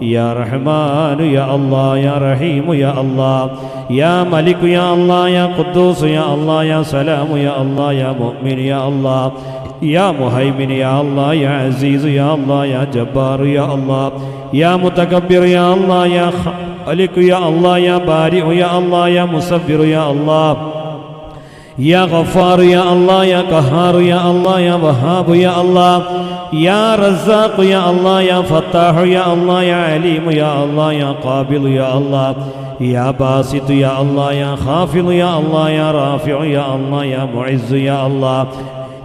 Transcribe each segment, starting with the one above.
يا رحمن يا الله يا رحيم يا الله يا ملك يا الله يا قدوس يا الله يا سلام يا الله يا مؤمن يا الله يا مهيمن يا الله يا عزيز يا الله يا جبار يا الله يا متكبر يا الله يا خالق يا الله يا بارئ يا الله يا مصبر يا الله يا غفار يا الله يا قهار يا الله يا وهاب يا الله يا رزاق يا الله يا فتاح يا الله يا عليم يا الله يا قابل يا الله يا باسط يا الله يا خافض يا الله يا رافع يا الله يا معز يا الله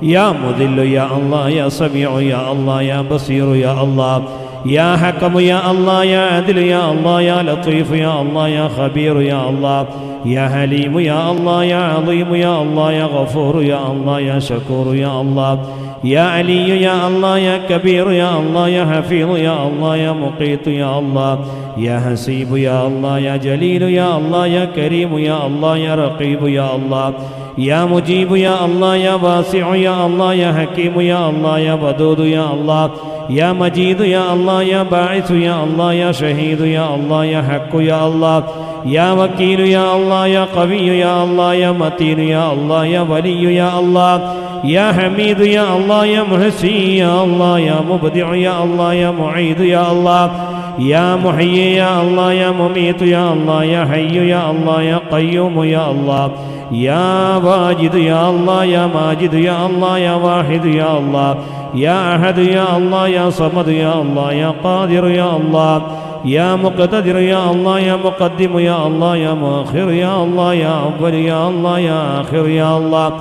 يا مذل يا الله يا سميع يا الله يا بصير يا الله يا حكم يا الله يا عدل يا الله يا لطيف يا الله يا خبير يا الله يا حليم يا الله يا عظيم يا الله يا غفور يا الله يا شكور يا الله يا علي يا الله يا كبير يا الله يا حفيظ يا الله يا مقيت يا الله يا حسيب يا الله يا جليل يا الله يا كريم يا الله يا رقيب يا الله يا مجيب يا الله يا واسع يا الله يا حكيم يا الله يا ودود يا الله يا مجيد يا الله يا باعث يا الله يا شهيد يا الله يا حق يا الله يا وكيل يا الله يا قوي يا الله يا متين يا الله يا ولي يا الله يا حميد يا الله يا محسي يا الله يا مبدع يا الله يا معيد يا الله يا محيي يا الله يا مميت يا الله يا حي يا الله يا قيوم يا الله يا واجد يا الله يا ماجد يا الله يا واحد يا الله يا أحد يا الله يا صمد يا الله يا قادر يا الله يا مقتدر يا الله يا مقدم يا الله يا مؤخر يا الله يا أول يا الله يا آخر يا الله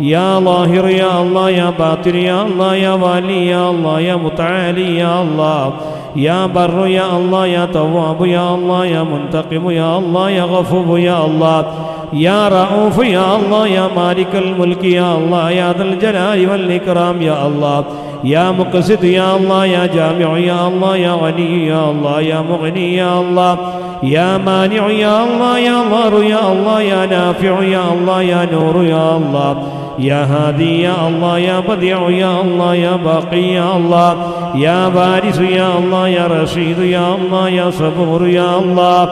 يا ظاهر يا الله يا باطن يا الله يا والي يا الله يا متعالي يا الله يا بر يا الله يا تواب يا الله يا منتقم يا الله يا غفور يا الله يا رؤوف يا الله يا مالك الملك يا الله يا ذا الجلال والإكرام يا الله يا مقسط يا الله يا جامع يا الله يا غني يا الله يا مغني يا الله يا مانع يا الله يا ضار يا الله يا نافع يا الله يا نور يا الله. يا هادي يا الله يا بديع يا الله يا باقي يا الله يا بارس يا الله يا رشيد يا الله يا صبور يا الله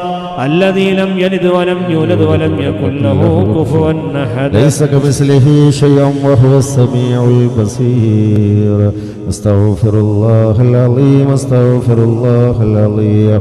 الذي لم يلد ولم يولد ولم يكن له كفوا أحد. ليس كمثله شيء وهو السميع البصير. أستغفر الله العظيم أستغفر الله العظيم.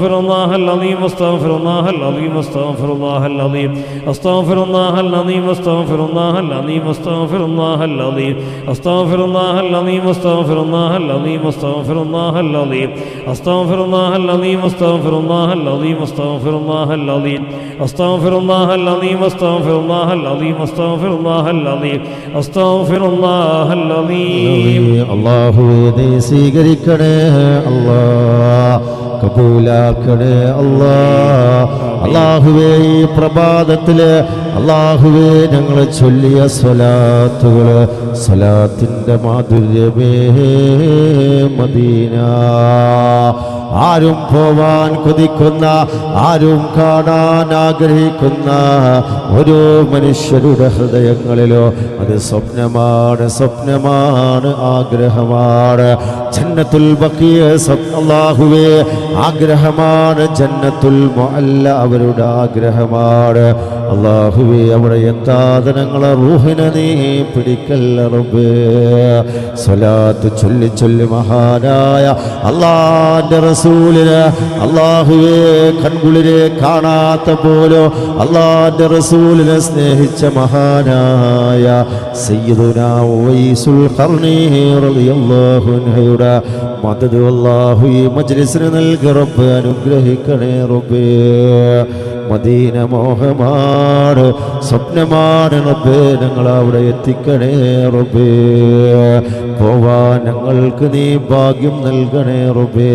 أستغفر الله العظيم أستغفر الله العظيم أستغفر الله العظيم أستغفر الله العظيم أستغفر الله العظيم أستغفر الله العظيم أستغفر الله العظيم أستغفر الله العظيم أستغفر الله العظيم أستغفر الله العظيم أستغفر الله العظيم أستغفر الله العظيم أستغفر الله العظيم أستغفر الله العظيم أستغفر الله العظيم أستغفر الله العظيم الله ذي سيغري كره الله കബൂലാക്കണേ അല്ലാ. അള്ളാഹുവേ ഈ പ്രഭാതത്തിൽ അള്ളാഹുവേ ഞങ്ങൾ ചൊല്ലിയ സ്വലാത്തുകൾ സ്വലാത്തിന്റെ മാധുര്യമേ മദീന. ആരും പോവാൻ കൊതിക്കുന്ന ആരും കാണാൻ ആഗ്രഹിക്കുന്ന ഓരോ മനുഷ്യരുടെ ഹൃദയങ്ങളിലോ അത് സ്വപ്നമാണ് സ്വപ്നമാണ് ആഗ്രഹമാണ്. ജന്നത്തുൽ ബക്കിയ അള്ളാഹുവേ ആഗ്രഹമാണ് ജന്നത്തുൽ മുഅല്ല അവരുടെ ആഗ്രഹമാണ്. അള്ളാഹുവേ അവിടെ എത്താതനങ്ങളെ റൂഹിനെ നീ പിടിക്കല്ല റബ്ബേ. സ്വലാത്ത് ചൊല്ലി ചൊല്ലി മഹാനായ അള്ളാന്റെ റസൂലിന് അള്ളാഹുവേ കൺകുളിരെ കാണാത്ത പോലോ അള്ളാന്റെ റസൂലിനെ സ്നേഹിച്ച മഹാനായ സയ്യിദുനാ ഉവൈസുൽ ഖർനി റളിയല്ലാഹു അൻഹയുടെ മദദ് അല്ലാഹു ഈ മജ്ലിസിന് നൽകി റബ്ബ് അനുഗ്രഹിക്കണേ റബ്ബേ. മദീന മോഹമാണ് സ്വപ്നമാണ് റബ്ബേ ഞങ്ങൾ അവിടെ എത്തിക്കണേ റബ്ബേ. പോവാൻ ഞങ്ങൾക്ക് നീ ഭാഗ്യം നൽകണേ റബ്ബേ.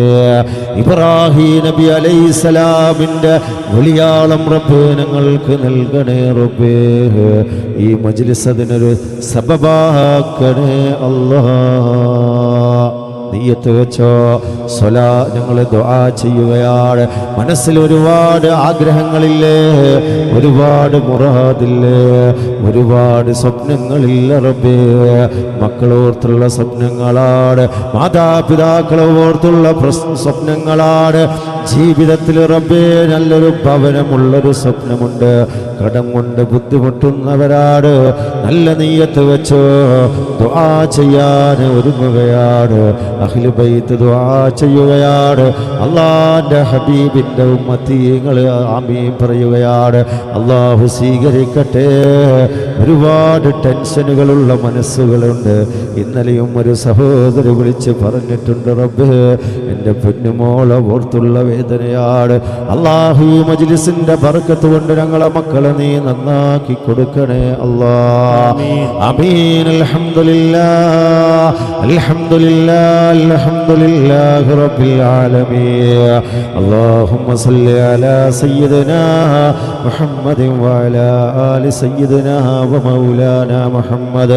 ഇബ്രാഹിം നബി അലൈസലാമിന്റെ വിളിയാളം റബ്ബേ ഞങ്ങൾക്ക് നൽകണേ റബ്ബേ. ഈ മജ്ലിസ് അതിനൊരു സബബാക്കണേ അല്ലാ നീയത്ത് വെച്ചോ. സ്വലാ ഞങ്ങൾ ദുആ ചെയ്യുകയാണ്. മനസ്സിൽ ഒരുപാട് ആഗ്രഹങ്ങളില്ലേ? ഒരുപാട് മുറാദില്ലേ? ഒരുപാട് സ്വപ്നങ്ങളില്ല റബ്ബേ. മക്കളോർത്തുള്ള സ്വപ്നങ്ങളാണ്. മാതാപിതാക്കളെ ഓർത്തുള്ള സ്വപ്നങ്ങളാണ്. ജീവിതത്തിൽ റബ്ബേ നല്ലൊരു ഭവനമുള്ളൊരു സ്വപ്നമുണ്ട്. കടം കൊണ്ട് ബുദ്ധിമുട്ടുന്നവരാണ് നല്ല നീയത്ത് വെച്ചോ. ദുആ ചെയ്യാൻ ഒരുങ്ങുകയാണ്. അഖിലുബൈത്ത് ദുആ ചെയ്യുകയാണ്. അള്ളാന്റെ ഹബീബിന്റെ ഉമ്മത്തീങ്ങൾ ആമീൻ പറയുകയാണ്. അള്ളാഹു സ്വീകരിക്കട്ടെ. ഒരുപാട് ടെൻഷനുകളുള്ള മനസ്സുകളുണ്ട്. ഇന്നലെയും ഒരു സഹോദരി വിളിച്ച് പറഞ്ഞിട്ടുണ്ട് റബ്ബ് എൻ്റെ പൊന്നുമോളെ ഓർത്തുള്ള വേദനയാണ് അള്ളാഹു ഈ മജ്ലിസിന്റെ ബർക്കത്ത് കൊണ്ട് ഞങ്ങളെ മക്കളെ നീ നന്നാക്കി കൊടുക്കണേ അല്ലാ അമീൻ അൽഹംദുലില്ലാ അൽഹംദുലില്ലാ അൽഹംദുലില്ലാഹി റബ്ബിൽ ആലമീൻ اللهم صل على سيدنا محمد وعلى آل سيدنا ومولانا محمد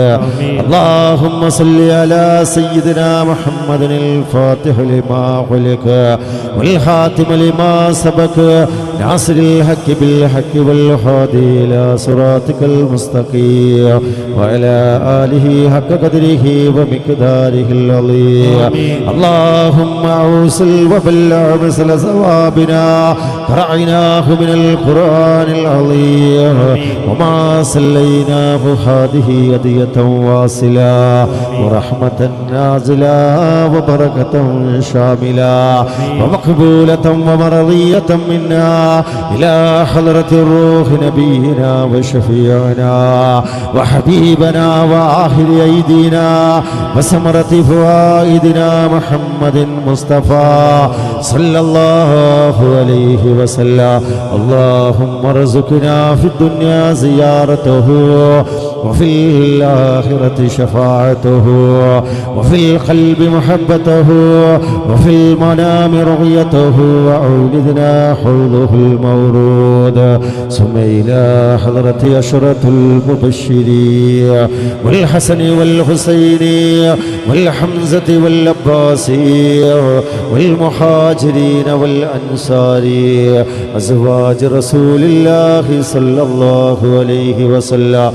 اللهم صل على سيدنا محمد الفاتح لما خلق والخاتم لما سبق ناصر الحق بالحق والهادي إلى صراطك المستقيم وعلى آله حق قدره ومقداره العظيم اللهم أوصل وبلغ مثل ثوابنا قرعناه من القرآن العظيم وما صليناه هذه هدية واصلة ورحمة نازلة وبركة شاملة ومقبولة ومرضية منا إلى حضرة الروح نبينا وشفيعنا وحبيبنا وآخر أيدينا وسمرة فوائدنا محمد مصطفى صلى الله عليه وسلم. اللهم ارزقنا في الدنيا زيارته وفي الآخرة شفاعته وفي القلب محبته وفي المنام رؤيته وأولدنا حوضه المورود. ثم إلى حضرة أشرة المبشرين والحسن والحسين والحمزة والعباس والمهاجرين والأنصار أزواج رسول الله صلى الله عليه وسلم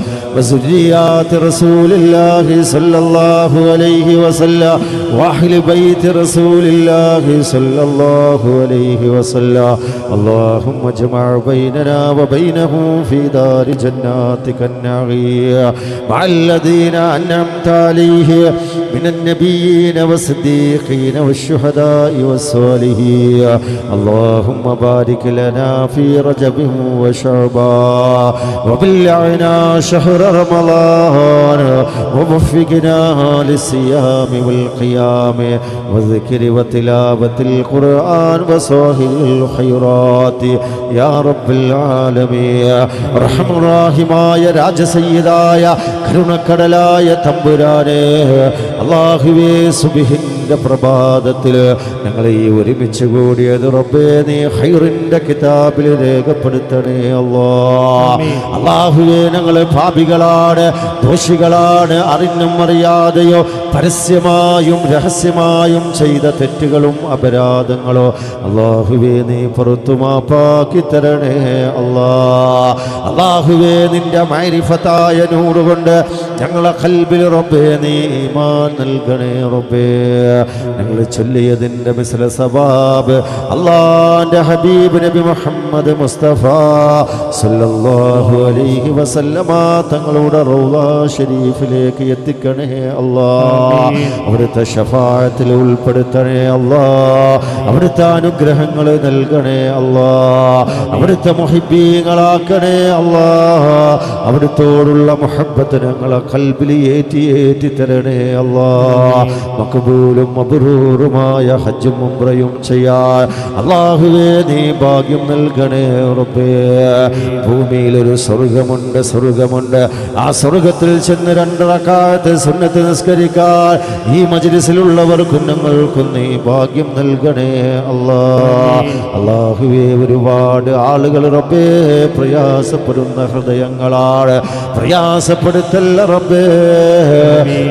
وزريات رسول الله صلى الله عليه وسلم وأهل بيت رسول الله صلى الله عليه وسلم. اللهم اجمع بيننا وبينه في دار جناتك النعيم. مع الذين أنعمت عليه من النبيين والصديقين والشهداء والصالحين. اللهم بارك لنا في رجب وشعبان. وبلعنا شهر رمضان. ووفقنا للصيام والقيام. والذكر وتلاوة القرآن وصاحب الخيرات. يا رب العالمين. رحم سيدايا. كرنا كرلايا തമ്പുരാനെ അള്ളാഹുവേ സുബിഹിന്റെ പ്രഭാതത്തിൽ ഞങ്ങളെ ഈ ഒരുമിച്ച് കൂടിയത് റബ്ബേ നീ ഹൈറിന്റെ കിതാബിൽ രേഖപ്പെടുത്തണേ അല്ലോ. അള്ളാഹുവെ ഞങ്ങൾ പാപികളാണ് ദോഷികളാണ് അറിഞ്ഞും അറിയാതെയോ പരസ്യമായും രഹസ്യമായും ചെയ്ത തെറ്റുകളും അപരാധങ്ങളോ അള്ളാഹുവെ നീ പുറത്തു മാപ്പാക്കി തരണേ അല്ലാ. അള്ളാഹുവെ നിന്റെ മൈരിഫത്തായ നൂറുകൊണ്ട് ഞങ്ങളെ കൽബിൽ റബ്ബേ നീ ഈമാൻ നൽകണേ റബ്ബേ. ഞങ്ങൾ ചൊല്ലിയതിന്റെ മിസ്ല സബാബ് അള്ളാന്റെ ഹബീബ് നബി മുഹമ്മദ് മുസ്തഫ സല്ലല്ലാഹു അലൈഹി വസല്ലമ തങ്ങളുടെ റൗള ഷരീഫിലേക്ക് എത്തിക്കണേ അല്ലാ. അവിടുത്തെ ഷഫായത്തിൽ ഉൾപ്പെടുത്തണേ അല്ലാ. അവിടുത്തെ അനുഗ്രഹങ്ങൾ നൽകണേ അല്ലാ. അവിടുത്തെ മുഹിബീങ്ങളാക്കണേ അല്ലാ. അവിടുത്തോടുള്ള മുഹബത്ത് ഞങ്ങളെ കൽബിൽ ഏറ്റി ഏറ്റി തരണേ അല്ലാ. മക്ബൂലും മബ്രൂറുമായ ഹജ്ജും ഉംറയും ചെയ്യാൻ. അള്ളാഹുവേ നീ ഭാഗ്യം നൽകണേ ഉറപ്പേ ഭൂമിയിൽ ഒരു സ്വർഗമുണ്ട് സ്വർഗമുണ്ട്. ആ സ്വർഗത്തിൽ ചെന്ന് രണ്ടറക്കാലത്ത് സുന്നത്ത് നിസ്കരിക്കാൻ ഈ മജ്ലിസിലുള്ളവർക്കും ഞങ്ങൾക്കും നീ ഭാഗ്യം നൽകണേ അല്ലാ അള്ളാഹുവേ ഒരുപാട് ആളുകൾ റബ്ബേ പ്രയാസപ്പെടുന്ന ഹൃദയങ്ങളാണ്. പ്രയാസപ്പെടുത്തല്ല റബ്ബേ.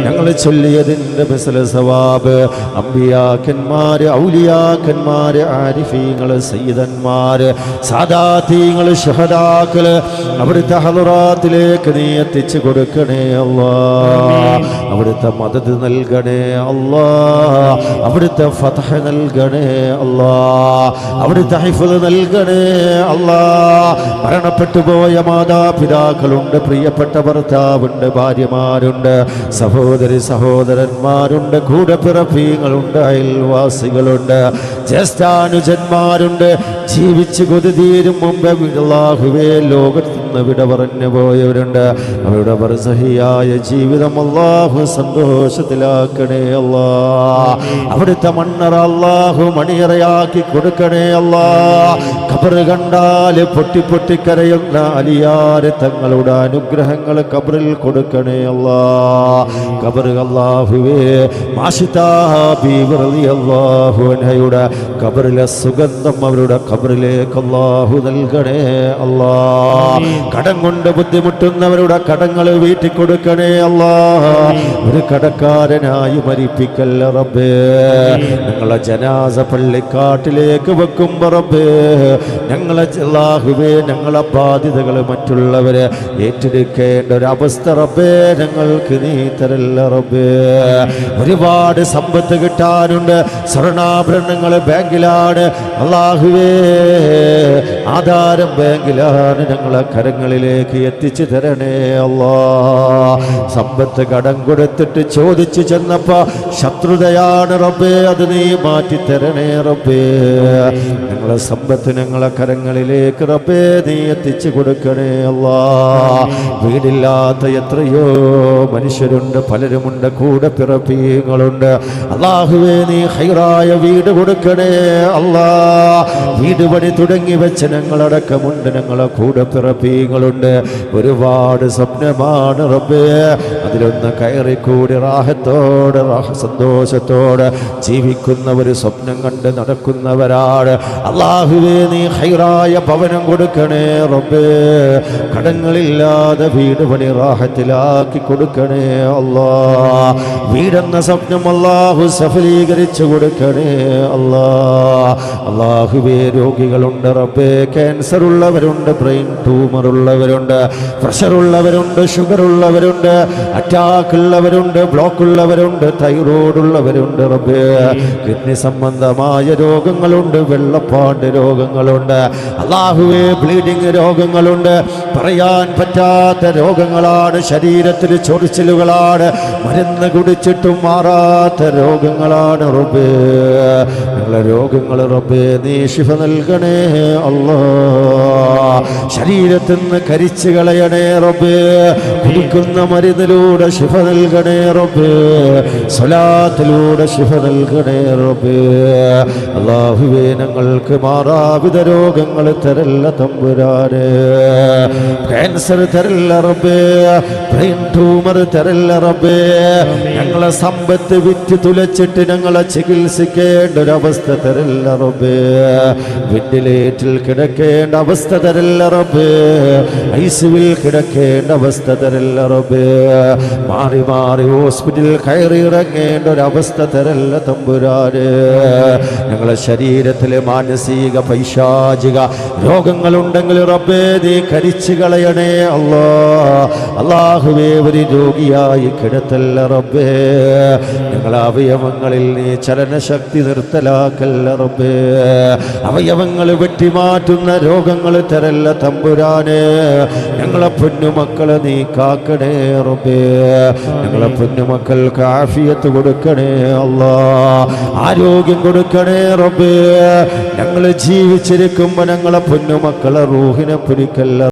ഞങ്ങൾ ചൊല്ലിയതിന്റെ ബിസല സവാബ്. അമ്പിയാക്കന്മാര് ഔലിയാക്കന്മാര് ആരിഫീങ്ങൾ സയ്യിദന്മാര് സാദാത്തീങ്ങൾ ഷഹദാക്കൾ അവിടുത്തെ ഹലുറാത്തിലേക്ക് നീ എത്തിച്ചു കൊടുക്കണേ അള്ളാ അവിടുത്തെ മദത് നൽകണേ അള്ളാ അവിടുത്തെ ഫതഹ നൽകണേ അള്ളാ അവിടുത്തെ ഹൈഫത് നൽകണേ അള്ളാ മരണപ്പെട്ടു പോയ മാതാപിതാക്കളുണ്ട് പ്രിയപ്പെട്ട ഭർത്താവുണ്ട് ഭാര്യമാരുണ്ട് സഹോദരി സഹോദരന്മാരുണ്ട് കൂടപ്പിറപ്പീങ്ങളുണ്ട് അയൽവാസികളുണ്ട് ജ്യേഷ്ഠാനുജന്മാരുണ്ട്. ജീവിച്ച് കൊതുതീരും മുമ്പ് അള്ളാഹുവേ ലോകത്ത് നിന്ന് വിട പറഞ്ഞു പോയവരുണ്ട് അവരുടെ പരസഹിയായ ജീവിതം അള്ളാഹു സന്തോഷത്തിലാക്കണേ അല്ലാ. അവിടുത്തെ മണ്ണറ അള്ളാഹു മണിയറയാക്കി കൊടുക്കണേ അല്ലാ. കബറ് കണ്ടാൽ പൊട്ടി പൊട്ടി കരയുന്ന അലിയാര് തങ്ങളുടെ അനുഗ്രഹങ്ങൾ കബറിൽ കൊടുക്കണേ അല്ലാ. കബർ അള്ളാഹുവേ മാഷിതാഹുയുടെ കബറിലെ സുഗന്ധം അവരുടെ കബറിലേക്ക് അള്ളാഹു നൽകണേ അല്ലാ. കടം കൊണ്ട് ബുദ്ധിമുട്ടുന്നവരുടെ കടങ്ങൾ വീട്ടിൽ കൊടുക്കണേ അല്ല. ഒരു കടക്കാരനായി മരിപ്പിക്കല്ല റബ്ബേ. ഞങ്ങളെ ജനാസ പള്ളിക്കാട്ടിലേക്ക് വെക്കുമ്പോ റബ്ബേ. ഞങ്ങളെ അല്ലാഹുവേ ഞങ്ങളെ ബാധ്യതകൾ മറ്റുള്ളവരെ ഏറ്റെടുക്കേണ്ട ഒരു അവസ്ഥ റബ്ബേ ഞങ്ങൾക്ക് നീ തരല്ല റബ്ബേ. ഒരുപാട് സമ്പത്ത് കിട്ടാനുണ്ട്. സ്വർണാഭരണങ്ങൾ ബാങ്കിലാണ്. അള്ളാഹുവേ ആധാരം ബാങ്കിലാണ് ഞങ്ങളെ കരങ്ങളിലേക്ക് എത്തിച്ചു തരണേ അല്ലാ. സമ്പത്ത് കടം കൊടുത്തിട്ട് ചോദിച്ചു ചെന്നപ്പോ ശത്രുതയാണ് റബ്ബേ അത് നീ മാറ്റി തരണേ റബ്ബേ. ഞങ്ങളെ സമ്പത്ത് ഞങ്ങളെ കരങ്ങളിലേക്ക് റബ്ബേ നീ എത്തിച്ചു കൊടുക്കണേ അല്ലാ. വീടില്ലാത്ത എത്രയോ മനുഷ്യരുണ്ട് പലരുമുണ്ട് കൂടെ പിറപ്പീങ്ങളുണ്ട്. അള്ളാഹുവേ നീ ഹൈറായ വീട് കൊടുക്കണേ അല്ലാ. വീട് പണി തുടങ്ങി വെച്ച് ഞങ്ങളടക്കമുണ്ട് ഞങ്ങളെ കൂടെ പിറപ്പീങ്ങളുണ്ട് ഒരുപാട് സ്വപ്നമാണ് റബ്ബേ. അതിലൊന്ന് കയറിക്കൂടി റാഹത്തോടെ റാഹ സന്തോഷത്തോടെ ജീവിക്കുന്ന ഒരു സ്വപ്നം കണ്ട് നടക്കുന്നവരാണ്. അള്ളാഹുവേ നീ ഹൈറായ ഭവനം കൊടുക്കണേ റബ്ബേ. കടങ്ങളില്ലാതെ വീട് പണി റാഹത്തിലാക്കി കൊടുക്കണേ അല്ലാ വീടെന്ന സ്വപ്നം അള്ളാഹു സഫലീകരിച്ചു കൊടുക്കണേ അല്ലാ അള്ളാഹുവേ രോഗികളുണ്ട് റബ്ബേ. ക്യാൻസർ ഉള്ളവരുണ്ട് ബ്രെയിൻ ട്യൂമർ ഉള്ളവരുണ്ട് പ്രഷർ ഉള്ളവരുണ്ട് ഷുഗർ ഉള്ളവരുണ്ട് അറ്റാക്ക് ഉള്ളവരുണ്ട് ബ്ലോക്ക് ഉള്ളവരുണ്ട് തൈറോയ്ഡ് ഉള്ളവരുണ്ട് കിഡ്നി സംബന്ധമായ രോഗങ്ങളുണ്ട് വെള്ളപ്പാണ്ട് രോഗങ്ങളുണ്ട് അള്ളാഹുവെ ബ്ലീഡിങ് രോഗങ്ങളുണ്ട്. പറയാൻ പറ്റാത്ത രോഗങ്ങളാണ് ശരീരത്തിൽ ചൊറിച്ചിലുകളാണ് മരുന്ന് കുടിച്ചിട്ടും മാറാത്ത രോഗങ്ങളാണ് റബ്ബേ. രോഗങ്ങൾ റബ്ബേ നീ ശിഫ നൽകണേ അല്ലാ ശരീരത്തിൽ നിന്ന് കരിച്ചു കളയണേ റബ്ബേ. കുടിക്കുന്ന മരുന്നിലൂടെ ശിഫ നൽകണേ റബ്ബേ. സ്വലാത്തിലൂടെ ശിഫ നൽകണേ റബ്ബേ. അള്ളാഹുവേ ഞങ്ങൾക്ക് മാറാവിധ രോഗങ്ങൾ തരല്ല തമ്പുരാനെ. ക്യാൻസർ തരല്ല റബ്ബേ. ബ്രെയിൻ ട്യൂമർ തരല്ല റബ്ബേ. ഞങ്ങളെ സമ്പത്ത് വിറ്റ് തുലച്ചിട്ട് ഞങ്ങളെ ചികിത്സിക്കേണ്ട ഒരവസ്ഥ തരല്ല റബ്ബേ. വെന്റിലേറ്റിൽ കിടക്കേണ്ട അവസ്ഥ തരല്ല റബ്ബേ. ഐസിവിൽ കിടക്കേണ്ട അവസ്ഥ തരല്ല റബ്ബേ. മാറി മാറി ഹോസ്പിറ്റലിൽ കയറി ഇറങ്ങേണ്ട ഒരവസ്ഥ തരല്ല തമ്പുരാന്. ഞങ്ങളെ ശരീരത്തിലെ മാനസിക പൈശാചിക രോഗങ്ങളുണ്ടെങ്കിൽ റബ്ബേ നീ കരിച്ചു കളയണേ അല്ലോ അള്ളാഹുവേ ഒരു രോഗിയായി കിടത്തല്ല റബ്ബേ. ഞങ്ങളെ അവയവങ്ങളിൽ നീ ചലനശക്തി നിർത്തലാക്കല്ല റബ്ബേ. അവയവങ്ങൾ വെട്ടിമാറ്റുന്ന രോഗങ്ങൾ തരല്ല തമ്പുരാന്. ഞങ്ങളെ പൊന്നുമക്കളെ നീ കാക്കണേ റബ്ബേ. ഞങ്ങളെ പൊന്നുമക്കൾക്ക് ആഫിയത്ത് കൊടുക്കണേ അല്ലാ. ആരോഗ്യം കൊടുക്കണേ റബ്ബേ. ഞങ്ങൾ ജീവിച്ചിരിക്കുമ്പോ ഞങ്ങളെ പൊന്നുമക്കളെ റൂഹിനെ പിടിക്കല്ല